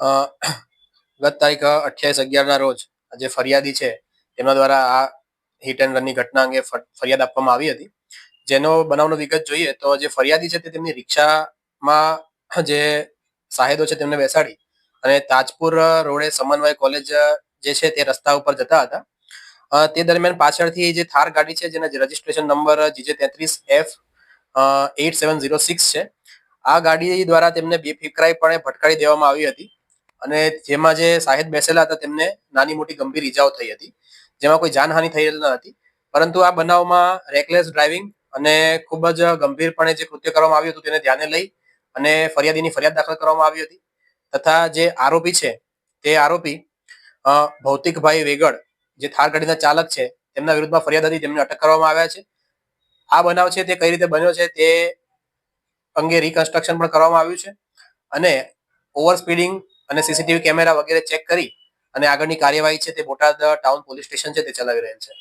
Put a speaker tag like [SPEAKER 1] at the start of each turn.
[SPEAKER 1] ગત તારીખ અઠ્યાવીસ અગિયારના રોજ જે ફરિયાદી છે, તેમના દ્વારા આ હિટ એન્ડ રનની ઘટના અંગે ફરિયાદ આપવામાં આવી હતી. જેનો બનાવનો વિગત જોઈએ તો જે ફરિયાદી છે તે તેમની રિક્ષામાં જે સાહેદો છે તેમને બેસાડી અને તાજપુર રોડે સમન્વય કોલેજ જે છે તે રસ્તા ઉપર જતા હતા. તે દરમિયાન પાછળથી જે થાર ગાડી છે જેના રજીસ્ટ્રેશન નંબર જીજે તેત્રીસ F eight seven zero six છે, આ ગાડી દ્વારા તેમને બેફિકરાઈપણે ભટકાડી દેવામાં આવી હતી. અને જેમાં જે સાહેબ બેસેલા હતા, તેમને નાની મોટી ગંભીર ઈજાઓ થઈ હતી, જેમાં કોઈ જાનહાનિ થયેલ ન હતી. પરંતુ આ બનાવમાં રેકલેસ ડ્રાઇવિંગ અને ખૂબ જ ગંભીરપણે જે કૃત્ય કરવામાં આવ્યું હતું, તેને ધ્યાને લઈ અને ફરિયાદીની ફરિયાદ દાખલ કરવામાં આવી હતી. તથા જે આરોપી છે, તે આરોપી ભૌતિકભાઈ વેગડ, જે થાર ગાડીના ચાલક છે, તેમના વિરુદ્ધમાં ફરિયાદ હતી, તેમને અટક કરવામાં આવ્યા છે. આ બનાવ છે, તે કઈ રીતે બન્યો છે, તે અંગે રિકન્સ્ટ્રક્શન પણ કરવામાં આવ્યું છે. અને ઓવર સ્પીડિંગ અને સીસીટીવી કેમેરા વગેરે ચેક કરી અને આગળની કાર્યવાહી છે તે બોટાદ ટાઉન પોલીસ સ્ટેશન છે તે ચલાવી રહેલ છે.